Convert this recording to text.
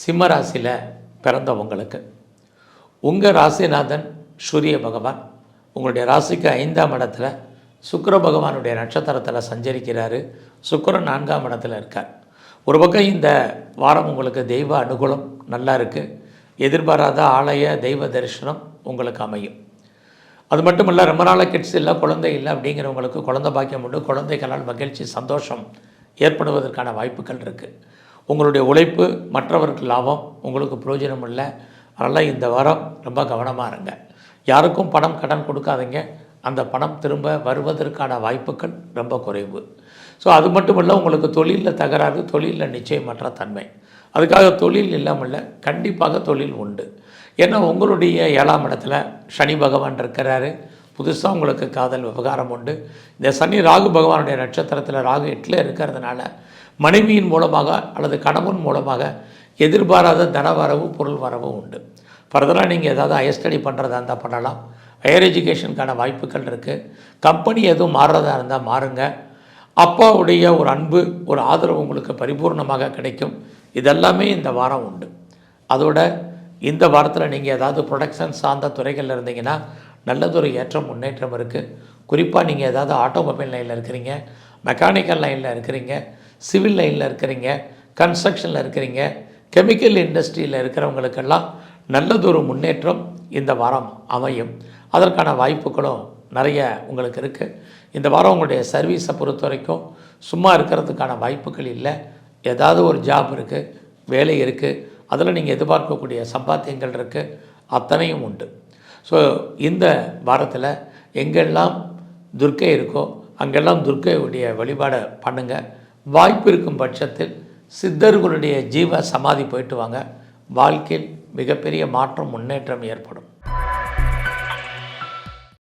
சிம்ம ராசியில் பிறந்தவங்களுக்கு உங்கள் ராசிநாதன் சூரிய பகவான் உங்களுடைய ராசிக்கு ஐந்தாம் இடத்துல சுக்கர பகவானுடைய நட்சத்திரத்தில் சஞ்சரிக்கிறார். சுக்கரன் நான்காம் இடத்துல இருக்கார். ஒரு பக்கம் இந்த வாரம் உங்களுக்கு தெய்வ அனுகூலம் நல்லா இருக்குது எதிர்பாராத ஆலய தெய்வ தரிசனம் உங்களுக்கு அமையும். அது மட்டும் இல்லை ரொம்ப நாளாக கிட்ஸ் இல்லை குழந்தை இல்லை அப்படிங்கிறவங்களுக்கு குழந்தை பாக்கியம் உண்டு. குழந்தைகளால் மகிழ்ச்சி சந்தோஷம் ஏற்படுவதற்கான வாய்ப்புகள் இருக்குது உங்களுடைய உழைப்பு மற்றவருக்கு லாபம் உங்களுக்கு பிரயோஜனம் இல்லை. அதனால் இந்த வாரம் ரொம்ப கவனமாக இருங்க. யாருக்கும் பணம் கடன் கொடுக்காதீங்க. அந்த பணம் திரும்ப வருவதற்கான வாய்ப்புகள் ரொம்ப குறைவு. ஸோ அது மட்டும் இல்லை உங்களுக்கு தொழிலில் தகராறு தொழிலில் நிச்சயமற்ற தன்மை. அதுக்காக தொழில் இல்லாமல் இல்லை கண்டிப்பாக தொழில் உண்டு. ஏன்னா உங்களுடைய ஏழாம் இடத்துல சனி பகவான் இருக்கிறாரு. புதுசாக உங்களுக்கு காதல் விவகாரம் உண்டு. இந்த சனி ராகு பகவானுடைய நட்சத்திரத்தில் ராகு எட்டில் இருக்கிறதுனால மனைவியின் மூலமாக அல்லது கணவன் மூலமாக எதிர்பாராத தன வரவு பொருள் வரவு உண்டு. ஃபர்தராக நீங்கள் ஏதாவது ஹையர் ஸ்டடி பண்ணுறதா இருந்தால் பண்ணலாம். ஹையர் எஜுகேஷனுக்கான வாய்ப்புகள் இருக்குது கம்பெனி எதுவும் மாறுறதா இருந்தால் மாறுங்க. அப்பாவுடைய ஒரு அன்பு ஒரு ஆதரவு உங்களுக்கு பரிபூர்ணமாக கிடைக்கும். இதெல்லாமே இந்த வாரம் உண்டு. அதோட இந்த வாரத்தில் நீங்கள் ஏதாவது ப்ரொடக்ஷன் சார்ந்த துறைகளில் இருந்தீங்கன்னா நல்லதொரு ஏற்றம் முன்னேற்றம் இருக்குது குறிப்பாக நீங்கள் ஏதாவது ஆட்டோமொபைல் லைனில் இருக்கிறீங்க மெக்கானிக்கல் லைனில் இருக்கிறீங்க சிவில் லைனில் இருக்கிறீங்க கன்ஸ்ட்ரக்ஷனில் இருக்கிறீங்க கெமிக்கல் இண்டஸ்ட்ரியில் இருக்கிறவங்களுக்கெல்லாம் நல்லதொரு முன்னேற்றம் இந்த வாரம் அமையும். அதற்கான வாய்ப்புகளும் நிறைய உங்களுக்கு இருக்குது இந்த வாரம் உங்களுடைய சர்வீஸை பொறுத்த வரைக்கும் சும்மா இருக்கிறதுக்கான வாய்ப்புகள் இல்லை. ஏதாவது ஒரு ஜாப் இருக்குது வேலை இருக்குது அதில் நீங்கள் எதிர்பார்க்கக்கூடிய சம்பாத்தியங்கள் இருக்குது அத்தனையும் உண்டு. ஸோ இந்த வாரத்தில் எங்கெல்லாம் துர்க்கை இருக்கோ அங்கெல்லாம் துர்க்கையுடைய வழிபாடை பண்ணுங்கள் வாய்ப்பு இருக்கும் பட்சத்தில் சித்தர்களுடைய ஜீவ சமாதி போயிட்டு வாங்க. வாழ்க்கையில் மிகப்பெரிய மாற்றம் முன்னேற்றம் ஏற்படும்.